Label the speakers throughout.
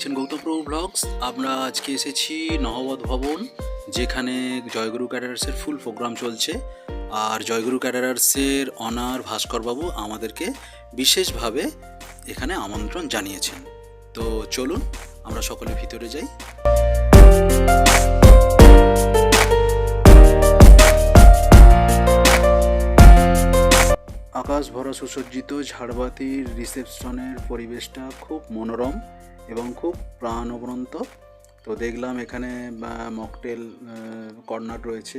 Speaker 1: দেখছেন গৌতম প্রভু ব্লগস। আমরা আজকে এসেছি নহবত ভবন, যেখানে জয়গুরু ক্যাডারার্সের ফুল প্রোগ্রাম চলছে। আর জয়গুরু ক্যাডারার্সের অনার ভাস্করবাবু আমাদেরকে বিশেষভাবে এখানে আমন্ত্রণ জানিয়েছেন। তো চলুন, আমরা সকলে ভিতরে যাই। আকাশ ভরা সুসজ্জিত ঝাড়বাতির রিসেপশনের পরিবেশটা খুব মনোরম। এবং খুব প্রাণবন্ত তো দেখলাম এখানে মকটেল কর্নার রয়েছে।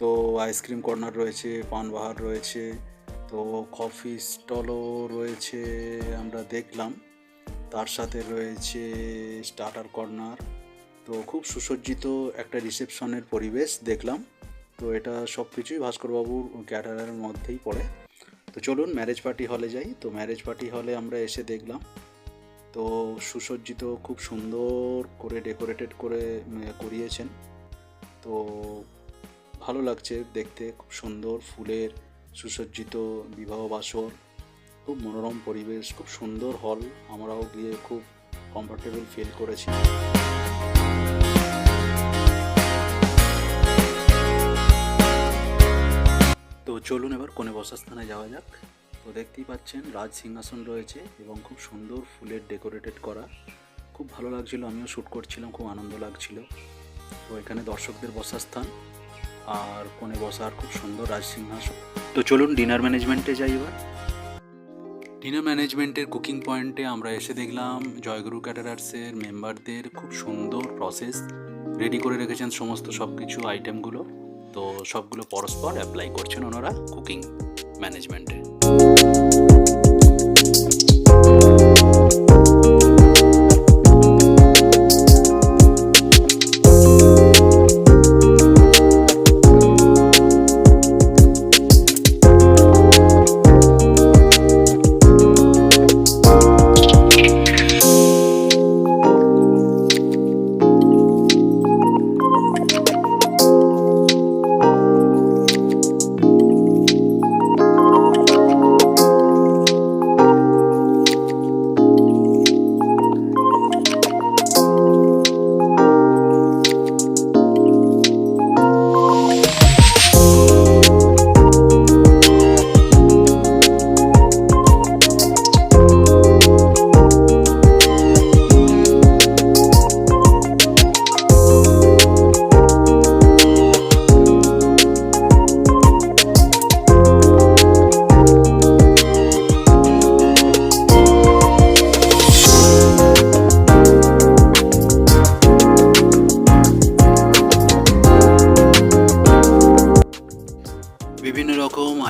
Speaker 1: তো আইসক্রিম কর্নার রয়েছে পানবাহার রয়েছে, তো কফি স্টলও রয়েছে আমরা দেখলাম। তার সাথে রয়েছে স্টার্টার কর্নার। তো খুব সুসজ্জিত একটা রিসেপশনের পরিবেশ দেখলাম। তো এটা সব কিছুই ভাস্করবাবুর ক্যাটারের মধ্যেই পড়ে। তো চলুন ম্যারেজ পার্টি হলে যাই। তো ম্যারেজ পার্টি হলে আমরা এসে দেখলাম। তো সুসজ্জিত, খুব সুন্দর করে ডেকোরেটেড করে করিয়েছেন। তো ভালো লাগছে দেখতে, খুব সুন্দর ফুলের সুসজ্জিত বিবাহ বাসর, খুব মনোরম পরিবেশ, খুব সুন্দর হল আমরাও গিয়ে খুব কমফোর্টেবল ফিল করেছি। তো চলুন এবার কোণে বসার স্থানে যাওয়া যাক। তো দেখতেই পাচ্ছেন, রাজ সিংহাসন রয়েছে এবং খুব সুন্দর ফুলের ডেকোরেটেড করা। খুব ভালো লাগছিল, আমিও শ্যুট করছিলাম, খুব আনন্দ লাগছিল। তো এখানে দর্শকদের বসার স্থান আর কোণে বসার খুব সুন্দর রাজ সিংহাসন। তো চলুন ডিনার ম্যানেজমেন্টে যাই এবার। ডিনার ম্যানেজমেন্টের কুকিং পয়েন্টে আমরা এসে দেখলাম জয়গুরু ক্যাটারার্সের মেম্বারদের খুব সুন্দর প্রসেস রেডি করে রেখেছেন সমস্ত সব কিছু আইটেমগুলো তো সবগুলো পরস্পর অ্যাপ্লাই করছেন ওনারা কুকিং ম্যানেজমেন্টে বিভিন্ন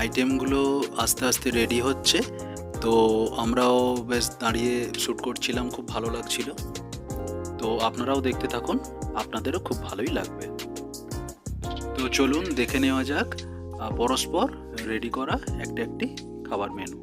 Speaker 1: আইটেমগুলো আস্তে আস্তে রেডি হচ্ছে। তো আমরাও বেশ দাঁড়িয়ে শ্যুট করছিলাম, খুব ভালো লাগছিল। তো আপনারাও দেখতে থাকুন, আপনাদেরও খুব ভালোই লাগবে। তো চলুন, দেখে নেওয়া যাক পরস্পর রেডি করা একটি একটি খাবার মেনু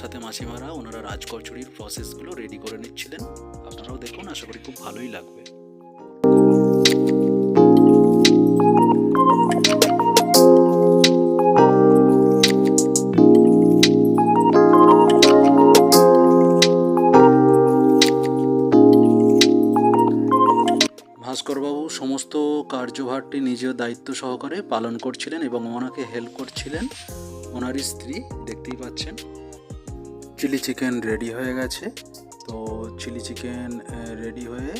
Speaker 1: সাথে মাসিমারা ওনারা রাজকচুরির প্রসেসগুলো রেডি করে নিচ্ছিলেন। আপনারাও দেখুন, আশা করি খুব ভালোই লাগবে। ভাস্করবাবু সমস্ত কার্যভারটি নিজের দায়িত্ব সহকারে পালন করছিলেন এবং ওনাকে হেল্প করছিলেন। ওনারই স্ত্রী, দেখতেই পাচ্ছেন। চিলি চিকেন রেডি হয়ে গেছে। তো চিলি চিকেন রেডি হয়ে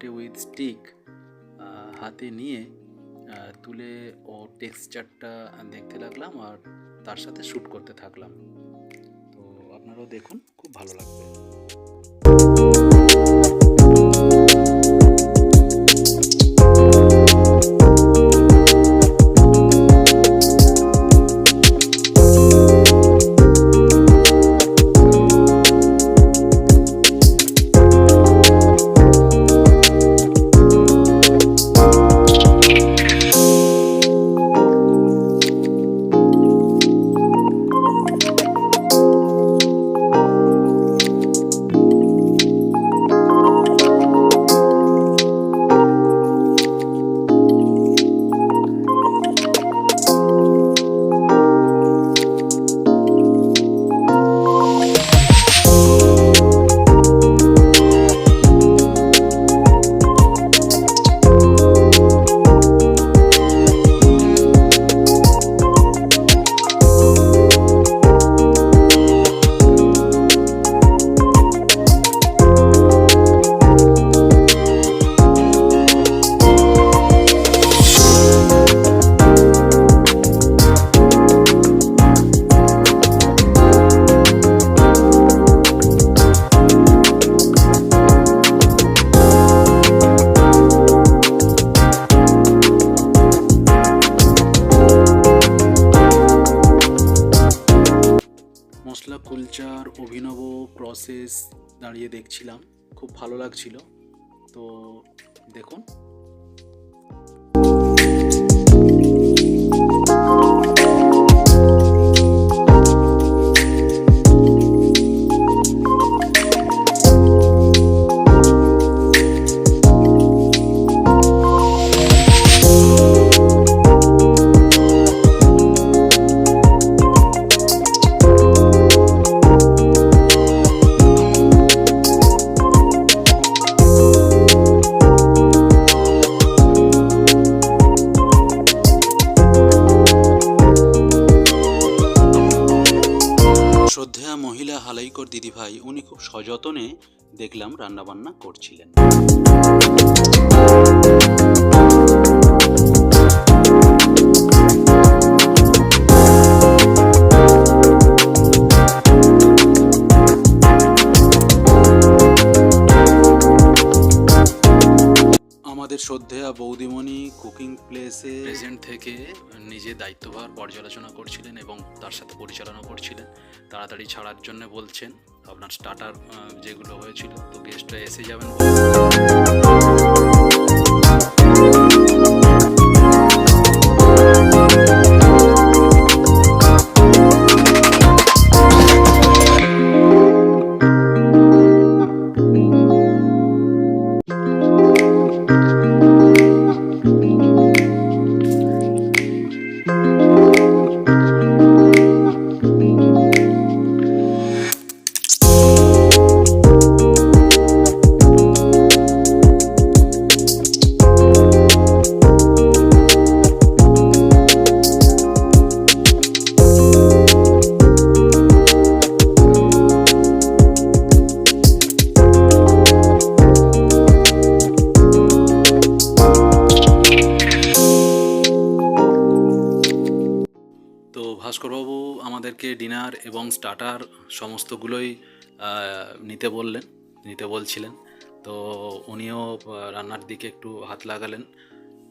Speaker 1: চিকেন উইথ স্টিক হাতে নিয়ে তুলে ও টেক্সচারটা দেখতে লাগলাম আর তার সাথে শ্যুট করতে থাকলাম। তো আপনারাও দেখুন, খুব ভালো লাগবে। কুলচার অভিনব প্রসেস দাঁড়িয়ে দেখছিলাম। খুব ভালো লাগছিল। তো দেখুন। রান্নাবান্না করছিলেন। আমাদের শ্রদ্ধেয়া বৌদিমণি কুকিং প্লেসে প্রেজেন্ট থেকে নিজে দায়িত্বভার পর্যালোচনা করছিলেন এবং তার সাথে পরিচালনা করছিলেন। তাড়াতাড়ি ছাড়ার জন্য বলছেন আপনার স্টার্টার যেগুলো হয়েছিল তো গেস্টরা এসে যাবেন। ভাস্করবাবু আমাদেরকে ডিনার এবং স্টার্টার সমস্তগুলোই নিতে বললেন, নিতে বলছিলেন। তো উনিও রান্নার দিকে একটু হাত লাগালেন।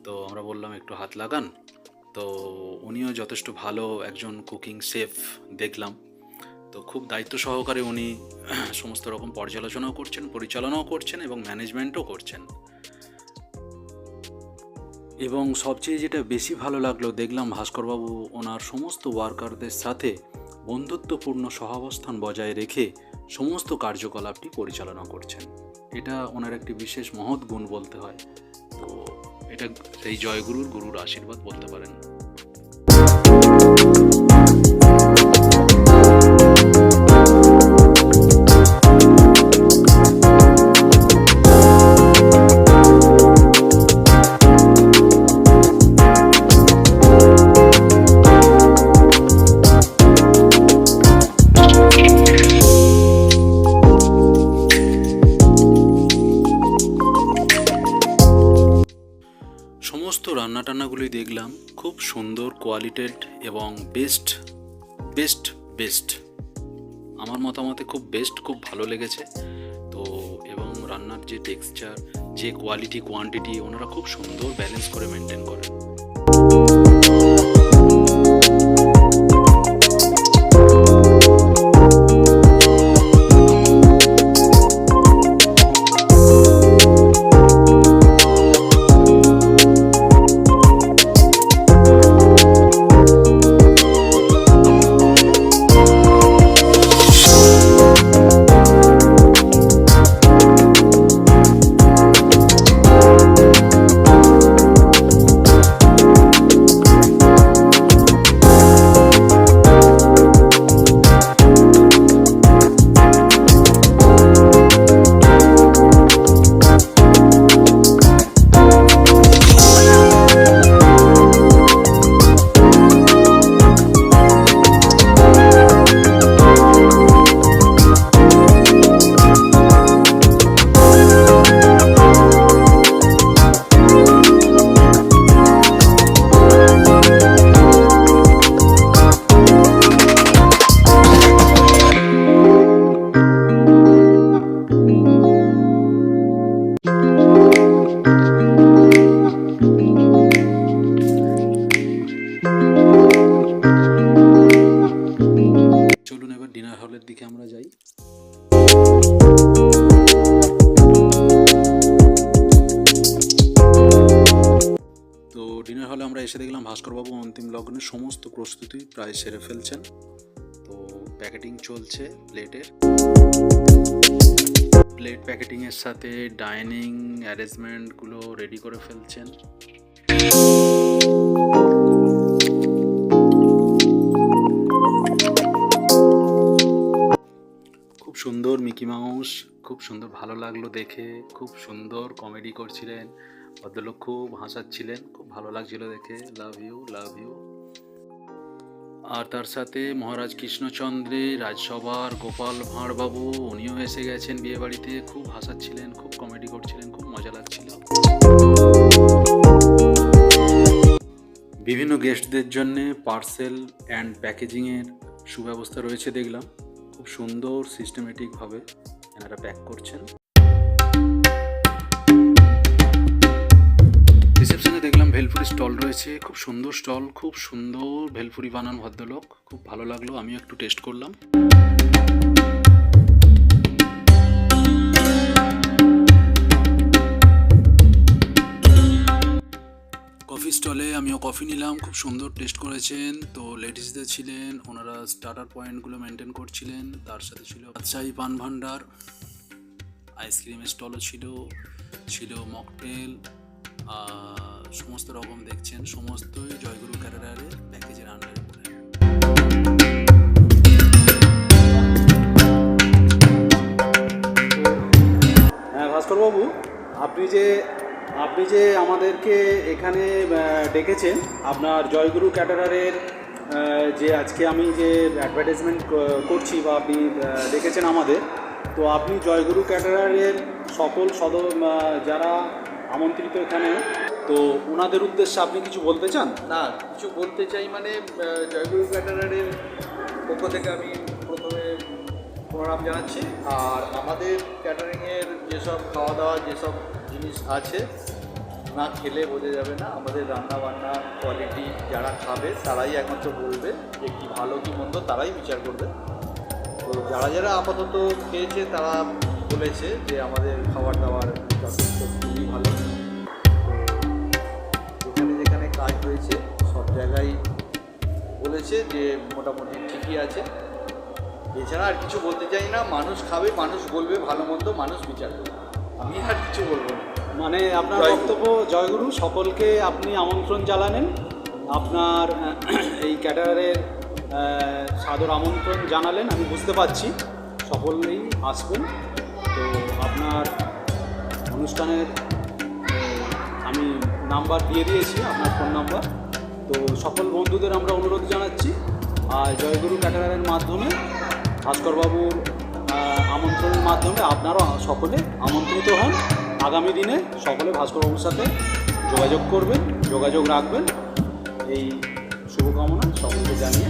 Speaker 1: তো আমরা বললাম, একটু হাত লাগান। তো উনিও যথেষ্ট ভালো একজন কুকিং শেফ দেখলাম। তো খুব দায়িত্ব সহকারে উনি, সমস্ত রকম পর্যালোচনাও করছেন, পরিচালনাও করছেন এবং ম্যানেজমেন্টও করছেন। এবং সবচেয়ে যেটা বেশি ভালো লাগল, দেখলাম ভাস্করবাবু ওনার সমস্ত ওয়ার্কারদের সাথে বন্ধুত্বপূর্ণ সহাবস্থান বজায় রেখে সমস্ত কার্যকলাপটি পরিচালনা করছেন। এটা ওনার একটি বিশেষ মহৎ গুণ বলতে হয়। তো এটা সেই জয়গুরুর গুরুর আশীর্বাদ বলতে পারেন। দেখলাম খুব সুন্দর কোয়ালিটেড এবং বেস্ট বেস্ট বেস্ট আমার মতামতে খুব বেস্ট খুব ভালো লেগেছে। তো এবং রান্নার যে টেক্সচার যে কোয়ালিটি কোয়ান্টিটি ওনারা খুব সুন্দর ব্যালেন্স করে মেনটেন করেন। প্রস্তুতি প্রায় সেরে ফেলছেন। তো প্যাকেটিং চলছে প্লেটের। প্লেট প্যাকেটিংয়ের সাথে ডাইনিং, অ্যারেঞ্জমেন্টগুলো রেডি করে ফেলছেন। খুব সুন্দর মিকি মাউস, খুব সুন্দর ভালো লাগল দেখে, খুব সুন্দর কমেডি করছিলেন। ভদ্রলোক খুব হাসাচ্ছিলেন, খুব ভালো লাগছিল দেখে। Love you love you. আর তার সাথে মহারাজ কৃষ্ণচন্দ্রের রাজসভার গোপাল ভাঁড়বাবু, উনিও এসে গেছেন বিয়ে বাড়িতে খুব হাসাচ্ছিলেন, খুব কমেডি করছিলেন, খুব মজা লাগছিল। বিভিন্ন গেস্টদের জন্য পার্সেল অ্যান্ড প্যাকেজিংয়ের সুব্যবস্থা রয়েছে দেখলাম। খুব সুন্দর সিস্টেমেটিকভাবে এনারা প্যাক করছেন। রিসেপশনে দেখলাম ভেলপুরি স্টল রয়েছে, খুব সুন্দর স্টল, খুব সুন্দর ভেলপুরি বানান ভদ্রলোক, খুব ভালো লাগল, আমিও একটু টেস্ট করলাম। কফি স্টলে আমিও কফি নিলাম, খুব সুন্দর টেস্ট করেছেন, তো লেডিসদের ছিলেন, ওনারা স্টার্টার পয়েন্টগুলো মেনটেন করছিলেন, তার সাথে ছিল বাদশাহী পান ভান্ডার আইসক্রিমের স্টলও ছিল ছিল মকটেল সমস্ত রকম দেখছেন, সমস্তই জয়গুরু ক্যাটারারের প্যাকেজের আন্ডারে পড়ে। হ্যাঁ ভাস্করবাবু, আপনি যে আপনি যে আমাদেরকে এখানে ডেকেছেন, আপনার জয়গুরু ক্যাটারারের যে আজকে আমি যে অ্যাডভার্টাইজমেন্ট করছি বা আপনি ডেকেছেন আমাদের, তো আপনি জয়গুরু ক্যাটারারের সকল সদ যারা আমন্ত্রিত এখানে। তো ওনাদের উদ্দেশ্যে আপনি কিছু বলতে চান?
Speaker 2: না, কিছু বলতে চাই মানে জয়গুরু ক্যাটারারের পক্ষ থেকে আমি প্রথমে প্রণাম জানাচ্ছি। আর আমাদের ক্যাটারিংয়ের যেসব খাওয়া দাওয়া যেসব জিনিস আছে, না খেলে বোঝা যাবে না। আমাদের রান্না বান্না কোয়ালিটি যারা খাবে, তারাই একমাত্র বলবে যে কী ভালো, কি মন্দ, তারাই বিচার করবে। তো যারা যারা আপাতত খেয়েছে, তারা বলেছে যে আমাদের খাবার দাবার যে মোটামুটি ঠিকই আছে। এছাড়া আর কিছু বলতে চাই না মানুষ খাবে মানুষ বলবে ভালো মন্দ মানুষ বিচার করবে। আমি আর কিছু বলব না।
Speaker 1: মানে আপনার বক্তব্য জয়গুরু সকলকে আপনি আমন্ত্রণ জানালেন। আপনার এই ক্যাটারের সাদর আমন্ত্রণ জানালেন আমি বুঝতে পারছি। সকলেই আসবেন। তো আপনার অনুষ্ঠানের আমি নাম্বার দিয়ে দিয়েছি আপনার ফোন নাম্বার। তো সকল বন্ধুদের আমরা অনুরোধ জানাচ্ছি, আর জয়গুরু ক্যাটারারের মাধ্যমে, ভাস্করবাবুর আমন্ত্রণের মাধ্যমে আপনারা সকলে আমন্ত্রিত হন। আগামী দিনে সকলে ভাস্করবাবুর সাথে যোগাযোগ করবেন, যোগাযোগ রাখবেন। এই শুভকামনা সকলকে জানিয়ে